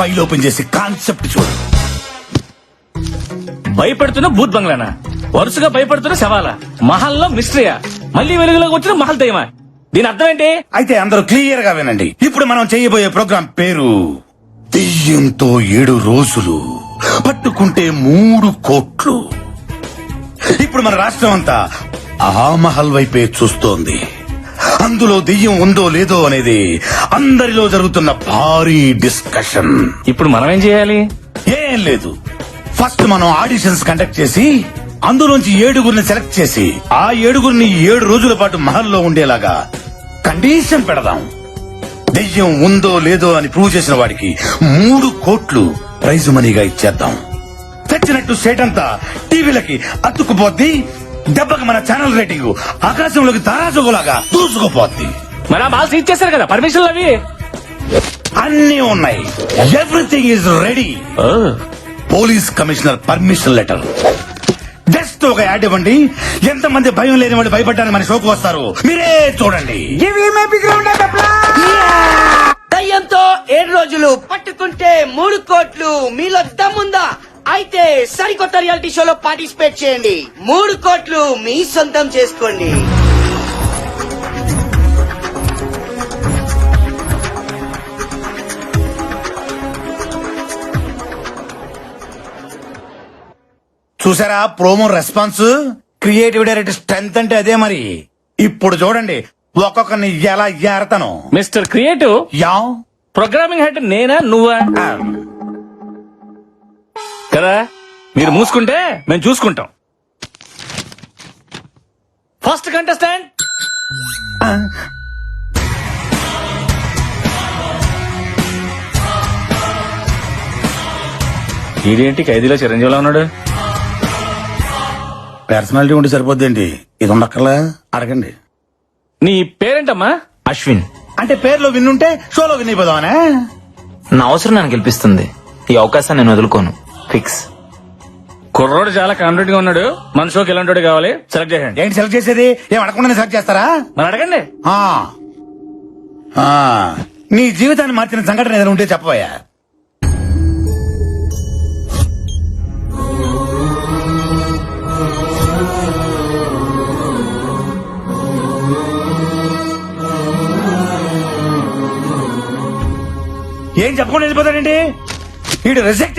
File open చేసి concept చూడు. భయపెడుతున్న భూత్ బంగ్లానా? వరుసగా భయపడుతున్న శవాలా? మహల్లో మిస్టరీయా? మళ్ళీ వెలుగులోకి వచ్చిన మహల్ దయ్యమా? దీని అర్థం ఏంటి అయితే అందరూ క్లియర్గా వినండి. ఇప్పుడు మనం చేయబోయే ప్రోగ్రాం పేరు దెయ్యంతో ఏడు రోజులు పట్టుకుంటే మూడు కోట్లు. ఇప్పుడు మన రాష్ట్రం అంతా ఆ మహల్ వైపే చూస్తోంది. అందులో దెయ్యం ఉందో లేదో అనేది అందరిలో జరుగుతున్న భారీ డిస్కషన్ ఇప్పుడు మనం ఏం చేయాలి? ఏం లేదు. ఫస్ట్ మనం ఆడిషన్స్ కండక్ట్ చేసి అందులోంచి ఏడుగురిని సెలెక్ట్ చేసి ఆ ఏడుగురిని ఏడు రోజుల పాటు మహల్లో ఉండేలాగా కండిషన్ పెడదాం. దెయ్యం ఉందో లేదో అని ప్రూవ్ చేసిన వాడికి మూడు కోట్లు ప్రైజ్ మనీగా ఇచ్చేద్దాం. తెచ్చినట్టు స్టేట్ అంతా టీవీలకి అతుక్కుపోద్ది దెబ్బకి మన ఛానల్ రేటింగ్ ఆకాశంలోకి తారాజుగులాగా దూసుకుపోద్ది. మరి ఆ బాల్స్ ఇచ్చేసారు కదా పర్మిషన్లు అవి అన్నీ ఉన్నాయి. Everything is ready police commissioner permission letter just ఒక యాడ్ ఇవ్వండి. ఎంతమంది భయం లేని వాళ్ళు భయపడ్డానికి మన షోకు వస్తారు. మీరే చూడండి. దయ్యంతో ఏడు రోజులు పట్టుకుంటే మూడు కోట్లు మీలో దమ్ముందా? అయితే సరికొత్త రియాలిటీ షోలో పార్టిసిపేట్ చేయండి. మూడు కోట్లు మీ సొంతం చేసుకోండి. చూసారా promo response? Creative director strength అంటే అదే మరి. ఇప్పుడు చూడండి ఒక్కొక్కరిని ఎలా ఏరతను. Mister creative? Yeah. Programming head నేనా నువ్వా? కదా మీరు మూసుకుంటే మేము చూసుకుంటాం. ఫస్ట్ కంటెస్టెంట్ ఇదేంటి ఖైదీలో చిరంజీవిలో ఉన్నాడు? పర్సనాలిటీ ఉంటే సరిపోద్దేంటి? ఇది ఉండక్కర్లా? అడగండి. నీ పేరేంటమ్మా? అశ్విన్. అంటే పేర్లో విన్నుంటే షోలో విన్ అయిపోదామనే? నా అవసరం నన్ను గెలిపిస్తుంది. ఈ అవకాశాన్ని నేను వదులుకోను. ఫిక్స్. కుర్రోడు చాలా కాన్ఫిడెంట్గా ఉన్నాడు. మన షోకి ఎలాంటి కావాలి? సెలెక్ట్ చేయండి ఏంటి సెలెక్ట్ చేసేది? ఏం అడగకుండా సెలెక్ట్ చేస్తారా? మరి అడగండి. ఆ. ఆ. నీ జీవితాన్ని మార్చిన సంఘటన ఏదైనా ఉంటే చెప్పబోయా? ఏం చెప్పకుండా వెళ్ళిపోతాడండి వీడు రిజెక్ట్.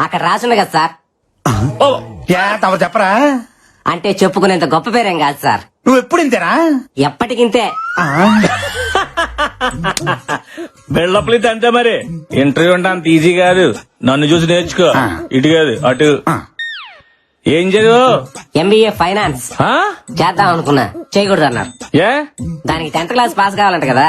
అక్కడ రాసుంది కదా సార్. ఓ, యా చెప్పరా? అంటే చెప్పుకునేంత గొప్ప పేరేం కాదు సార్. నువ్వు ఎప్పుడు ఇంతేనా? ఎప్పటికింతే. బిల్డప్లు ఇది అంతే మరి. ఇంటర్వ్యూ అంటే అంత ఈజీ కాదు. నన్ను చూసి నేర్చుకో. ఇటు కాదు అటు. ఏం చదువు? ఎంబీఏ ఫైనాన్స్ ఆ? చేద్దాం అనుకున్నా. చేయకూడదు అన్నారు. ఏ? దానికి టెన్త్ క్లాస్ పాస్ కావాలంట కదా.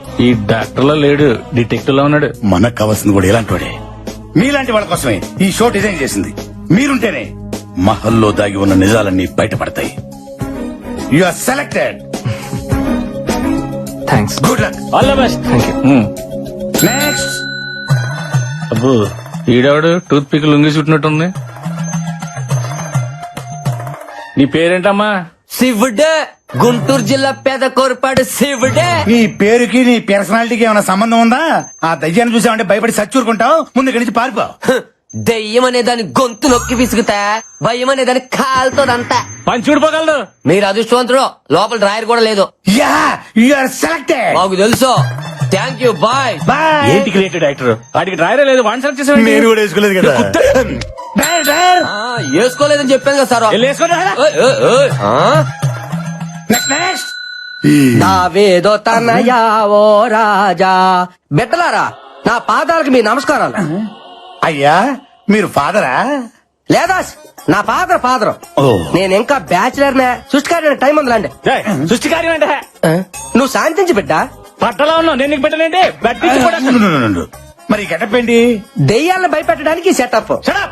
ఈ డాక్టర్లో లేడు డిటెక్టివ్లో ఉన్నాడు. మనకు కావాల్సింది కూడా ఇలాంటి వాడే మీలాంటి వాళ్ళ కోసమే ఈ షో డిజైన్ చేసింది. మీరుంటేనే మహల్లో దాగి ఉన్న నిజాలన్నీ బయటపడతాయి. You are selected thanks good luck all the best thank you next అబ్బో ఈడవాడు? టూత్ పిక్ లొంగి చుట్టినట్టుంది నీ పేరేంటమ్మా? శివుడే. గుంటూరు జిల్లా పేద కోరపాడు శివుడే. నీ పేరుకి నీ పర్సనాలిటీకి ఏమైనా సంబంధం ఉందా? ఆ దయ్యాన్ని చూసామంటే భయపడి సచ్చూరుకుంటావు ముందు ఇక్కడి నుంచి పారిపో. దెయ్యం అనే దాని గొంతు నొక్కి విసుగుతా. భయం అనే దాని కాలుతోదంతా పని చూడిపోగలడు మీరు అదృష్టవంతుడు లోపల డ్రాయర్ కూడా లేదు. యా యు ఆర్ సెలెక్టెడ్ మాకు తెలుసు. థ్యాంక్ యూ బాయ్ బాయ్ ఏంటి క్రియేటెడ్ యాక్టర్ వాడికి డ్రైవరే లేదు వన్ సెలెక్ట్ చేసాడు నేను కూడా వేసుకోలేదు కదా. వేసుకోలేదని చెప్పాను కదా సార్. నావేదో తనయా ఓ రాజా. బిడ్డలారా నా పాదాలకు మీ నమస్కారాలు. అయ్యా మీరు ఫాదరా? లేదా నా ఫాదర్ ఫాదర్. నేను ఇంకా బ్యాచిలర్ నే సృష్టికారి టైం ఉందిలాండి. సృష్టి కార్యం అంటే నువ్వు శాంతించి బిడ్డ. పట్టలో ఉన్నావు నేను నీకు. మరి గెటప్ ఏంటి? దెయ్యాలను భయపెట్టడానికి సెటప్ up!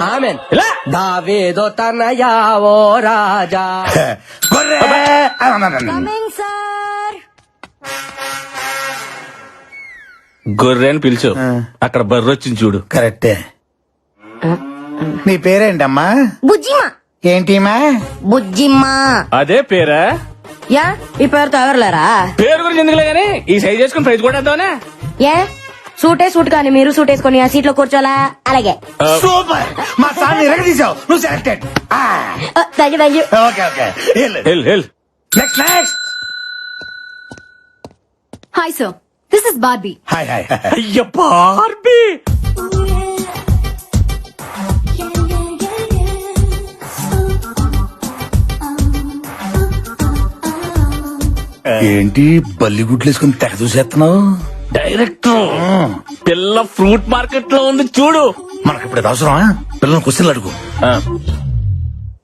ఆమెన్. దావేదో తనయా ఓ రాజా. గొర్రె అని పిలిచు. అక్కడ బర్రె వచ్చింది చూడు. కరెక్టే. నీ పేరేంటమ్మా? బుజ్జిమా ఏంటిమా? బుజ్జిమ్మా. అదే పేరా? యా ఈ పేరుతో ఎవరులేరా పేరు గురించి ఎందుకులే గానీ ఈ సైజ్ చేసుకుని ప్రైజ్ కూడా ఏ సూటే సూట్ కానీ మీరు సూట్ వేసుకొని ఆ సీట్లో కూర్చోలా అలాగే సూపర్. మా సార్ ఎరగదీసావు నువ్వు selected thank you thank you okay okay. Hell. Hell next next hi sir this is Barbie hi hi అయ్య బార్బీ ఏంటి బల్లి గుడ్లు వేసుకుని తెగ చూసేస్తున్నావు? డైరెక్టర్ పిల్ల ఫ్రూట్ మార్కెట్లో ఉంది చూడు. మనకి ఇప్పుడు అవసరమా? పిల్లలు క్వశ్చన్లు అడుగు.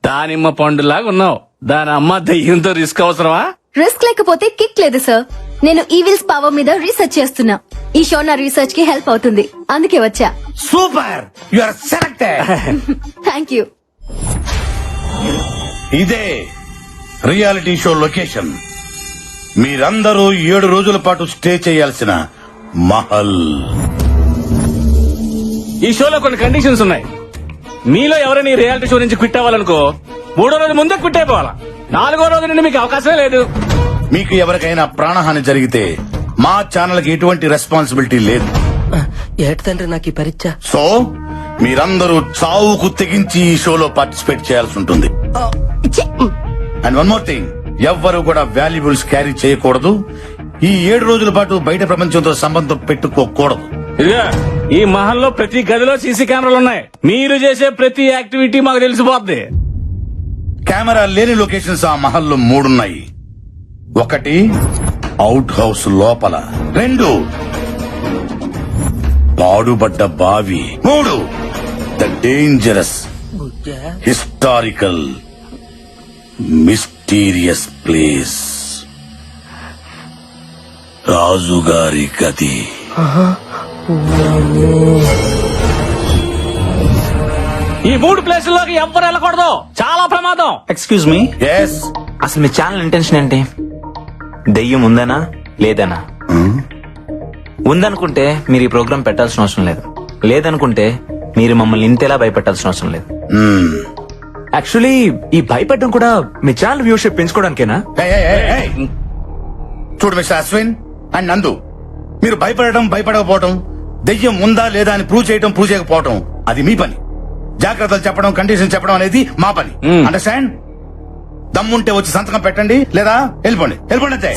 దానిమ్మ పండులాగా ఉన్నావు. దాని అమ్మ దయ్యంతో రిస్క్ అవసరమా? రిస్క్ లేకపోతే కిక్ లేదు సార్. నేను ఈవిల్స్ పవర్ మీద రీసెర్చ్ చేస్తున్నా. ఈ షో నా రీసెర్చ్కి హెల్ప్ అవుతుంది. అందుకే వచ్చా. Super! You are selected thank you ఇదే రియాలిటీ షో లొకేషన్. మీరందరూ ఏడు రోజుల పాటు స్టే చేయాల్సిన మహల్. ఈ షోలో కొన్ని కండిషన్స్ ఉన్నాయి. మీలో ఎవరైనా ఈ రియాలిటీ షో నుంచి క్విట్ అవ్వాలనుకో మూడో రోజు ముందే క్విట్ అయిపోవాలా? నాలుగో రోజు నుండి మీకు అవకాశమే లేదు. మీకు ఎవరికైనా ప్రాణహాని జరిగితే మా ఛానల్కి ఎటువంటి రెస్పాన్సిబిలిటీ లేదు. ఏటి తండ్రి నాకు ఈ పరీక్ష? సో మీరందరూ చావుకు తెగించి ఈ షోలో పార్టిసిపేట్ చేయాల్సి ఉంటుంది. అండ్ వన్ మోర్ థింగ్ ఎవ్వరు కూడా వాల్యుబుల్స్ క్యారీ చేయకూడదు. ఈ ఏడు రోజుల పాటు బయట ప్రపంచంతో సంబంధం పెట్టుకోకూడదు. ఇదిగా ఈ మహల్లో ప్రతి గదిలో సీసీ కెమెరాలు ఉన్నాయి. మీరు చేసే ప్రతి యాక్టివిటీ మాకు తెలిసిపోద్ది. కెమెరా లేని లొకేషన్స్ ఆ మహల్లో మూడున్నాయి. ఒకటి అవుట్ హౌస్ లోపల. రెండు పాడుబడ్డ బావి. మూడు the dangerous historical mysterious place. రాజుగారి గది ఈ మూడు ప్లేసుల్లోకి ఎవ్వరు వెళ్ళకూడదు. చాలా ప్రమాదం. ఎక్స్క్యూజ్ మీ ఎస్ అసలు మీ ఛానల్ ఇంటెన్షన్ ఏంటి? దెయ్యం ఉందనా? లేదనా? ఉందనుకుంటే మీరు ఈ ప్రోగ్రామ్ పెట్టాల్సిన అవసరం లేదు. లేదనుకుంటే మీరు మమ్మల్ని ఇంతేలా భయపెట్టాల్సిన అవసరం లేదు. యాక్చువల్లీ ఈ భయపెట్టడం కూడా మీ ఛానల్ వ్యూషిప్ పెంచుకోవడానికేనా? చూడు మిస్టర్ అశ్విన్ అండ్ నందు మీరు భయపడటం భయపడకపోవటం దెయ్యం ఉందా లేదా అని ప్రూవ్ చేయటం ప్రూవ్ చేయకపోవటం అది మీ పని. జాగ్రత్తలు చెప్పడం కండిషన్ చెప్పడం అనేది మా పని. అండర్స్టాండ్ దమ్ముంటే వచ్చి సంతకం పెట్టండి లేదా వెళ్ళిపోండి. వెళ్ళిపోండి అంతే